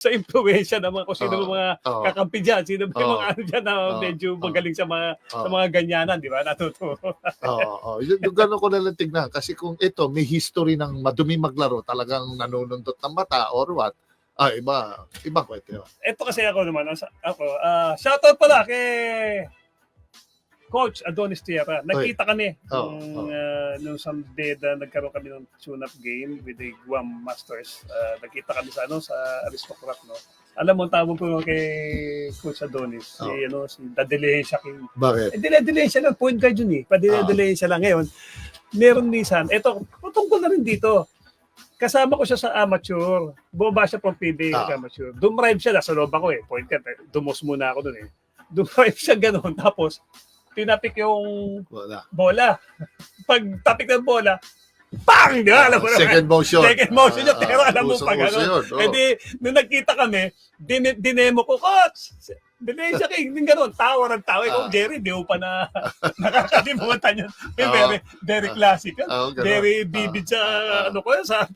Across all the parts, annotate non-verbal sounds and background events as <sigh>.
sa impluensya ng mga kung sino Oo. mga Oo. kakampi dyan, sino ba yung mga ano dyan na Oo. medyo magaling sa mga sa Oo. mga ganyanan, di ba? Natuto. <laughs> Oo, oo. Yung, yung gano'n ko na lang tignan. Kasi kung ito, may history ng madumi maglaro, talagang nanunundot ng mata or what, ah, iba, ibang kwento. Ito kasi ako naman, sa- ako, ah shoutout pala kay Coach Adonis Tierra. Nagkita kami Oo, nung, oo. ah, nung someday na nagkaroon kami ng tune-up game with the Guam Masters. Ah, nagkita kami sa ano sa Aristocrat, no. Alam mo, tawag ko kay Coach Adonis, si, Oo. ano, si Dadelehin siya king Bakit? Eh, dinedelayan siya lang, point guard yun eh. Padinedelayan siya lang ngayon. Meron minsan, eto, patungkol na rin dito. Kasama ko siya sa amateur. Bumaba siya from PBA Ah. sa amateur. Dumrive siya, nasa loob ako eh. Point guard, eh. dumos muna ako dun eh. Dumrive siya ganun. Tapos, tinapik yung Wala. bola. Pag tapik ng bola, bang! Di ba? Alam mo naman. Second motion. Second motion yun, pero alam mo pag ano. oo. Eh di, nung nagkita kami, din, dinemo ko, Coach! Dinemo siya king, din ganun, tawa ng tawa. Ikaw, Ah. Jerry, di pa na <laughs> nakakalimutan yun. Eh, Oo. very, very classic yun. Oo, ganun. Very Ah, vivid sa, ah, ano ko yun, sa,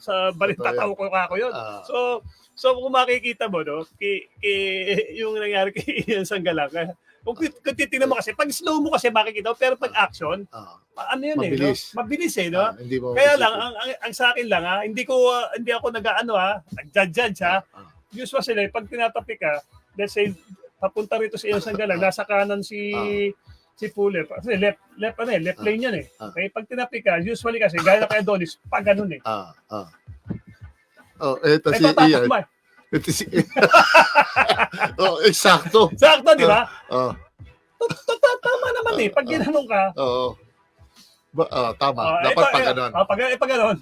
sa balintataw ko ako yun. ah, So, so kung makikita mo, no, ki, ki, <laughs> yung nangyari kay <laughs> Ian Sanggalang, eh, kung, kung titignan mo kasi, pag slow mo kasi makikita mo, pero pag action, ah, ano yun eh, Mabilis. no? Mabilis eh, no? ah, hindi mo Kaya lang, ang, ang, ang sa akin lang ha, hindi ko, ah, hindi ako nag-ano ha, nag-judge ha. Ah, Usual sila, eh, pag tinatapik ka, let's say, papunta rito sa iyong sanggalang, nasa kanan si si Fuller. Kasi left, left, ano eh, left lane yan eh. Ah. Okay, pag tinapik ka, usually kasi, gaya na kay Adonis, pag ganun eh. ah, ah. Oh, eto si Ian. <laughs> eh. Ito si Oh, eksakto. Sakto, di ba? Oh, Tama naman eh, pag ginanong ka, oo. Ba, ah, tama. ah, Dapat ito, pag eh, ganun. ah, eh, pag ganun,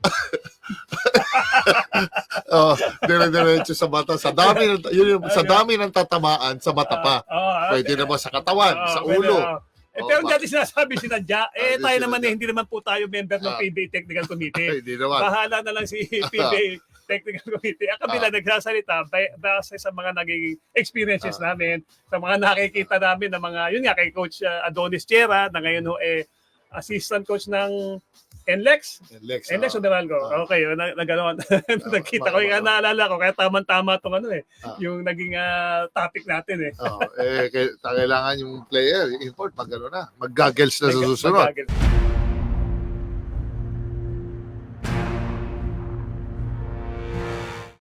<laughs> Oh, dire-diretso sa mata. Sa dami ng yun yung, sa dami ng tatamaan sa mata pa. ah, ah, Pwede naman sa katawan, ah, sa pwede, ulo. ah. Eh, Oh, pero dati sinasabi sinadya, <laughs> eh tayo naman eh, hindi naman po tayo member ng. PBA Technical Committee. Hindi naman. bahala na lang si <laughs> PBA Technical Committee. Ang kabila nagsasalita ba- base sa mga naging experiences namin, sa mga nakikita namin ng mga, yun nga, kay Coach uh, Adonis Tierra, na ngayon ho, eh, assistant coach ng NLEX. Lex. NLEX o? Ah. Okay, yun, na, na gano'n. <laughs> Nakita ko, yung naalala ko, kaya tamang-tama itong ano eh, Ah. yung naging ah, topic natin eh. Oh, eh, kailangan yung player, yung import, mag ano na, mag-goggles na sa susunod. Mag- mag-